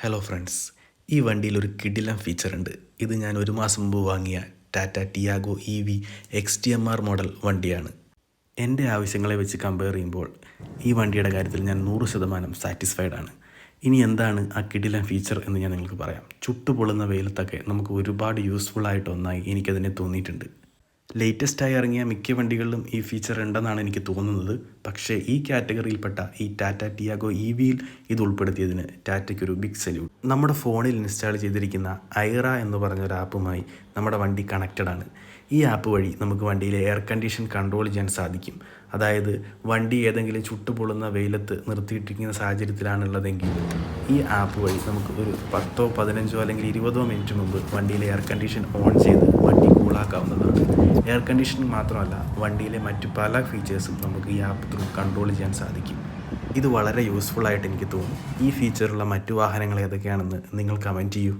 Hello friends ഈ വണ്ടിയിൽ ഒരു കിഡിലം ഫീച്ചർ ഉണ്ട്. ഇത് ഞാൻ ഒരു മാസം മുമ്പ് വാങ്ങിയ Tata Tiago E V X T M R model വണ്ടിയാണ്. എന്റെ ആവശ്യങ്ങളെ വെച്ച് കമ്പയർ ചെയ്യുമ്പോൾ ഈ വണ്ടിയുടെ കാര്യത്തിൽ ഞാൻ നൂറ് ശതമാനം സാറ്റിസ്ഫൈഡ് ആണ്. ഇനി എന്താണ് ആ കിഡിലം ഫീച്ചർ എന്ന് ഞാൻ നിങ്ങൾക്ക് പറയാം. ചുട്ടുപൊള്ളുന്ന വെയിലത്തൊക്കെ നമുക്ക് ഒരുപാട് യൂസ്ഫുൾ ആയിട്ട് ഒന്നായി എനിക്കതിനെ തോന്നിയിട്ടുണ്ട്. ലേറ്റസ്റ്റായി ഇറങ്ങിയ മിക്ക വണ്ടികളിലും ഈ ഫീച്ചർ ഉണ്ടെന്നാണ് എനിക്ക് തോന്നുന്നത്. പക്ഷേ ഈ കാറ്റഗറിയിൽപ്പെട്ട ഈ ടാറ്റ ടിയാഗോ ഇ വിയിൽ ഇത് ഉൾപ്പെടുത്തിയതിന് ടാറ്റയ്ക്കൊരു ബിഗ് സല്യൂട്ട് നമ്മുടെ ഫോണിൽ ഇൻസ്റ്റാൾ ചെയ്തിരിക്കുന്ന ഐറ എന്ന് പറഞ്ഞൊരു ആപ്പുമായി നമ്മുടെ വണ്ടി കണക്റ്റഡ് ആണ്. ഈ ആപ്പ് വഴി നമുക്ക് വണ്ടിയിലെ എയർ കണ്ടീഷൻ കൺട്രോൾ ചെയ്യാൻ സാധിക്കും. അതായത് വണ്ടി ഏതെങ്കിലും ചുട്ടുപൊള്ളുന്ന വെയിലത്ത് നിർത്തിയിട്ടിരിക്കുന്ന സാഹചര്യത്തിലാണുള്ളതെങ്കിൽ ഈ ആപ്പ് വഴി നമുക്ക് ഒരു പത്തോ പതിനഞ്ചോ അല്ലെങ്കിൽ ഇരുപതോ മിനിറ്റ് മുമ്പ് വണ്ടിയിലെ എയർ കണ്ടീഷൻ ഓൺ ചെയ്ത് വണ്ടി കൂളാക്കാവുന്നതാണ് എയർ കണ്ടീഷനിങ് മാത്രമല്ല വണ്ടിയിലെ മറ്റു പല ഫീച്ചേഴ്സും നമുക്ക് ഈ ആപ്പ് ത്രൂ കൺട്രോൾ ചെയ്യാൻ സാധിക്കും. ഇത് വളരെ യൂസ്ഫുൾ ആയിട്ട് എനിക്ക് തോന്നും. ഈ ഫീച്ചറുള്ള മറ്റു വാഹനങ്ങൾ ഏതൊക്കെയാണെന്ന് നിങ്ങൾ കമന്റ് ചെയ്യൂ.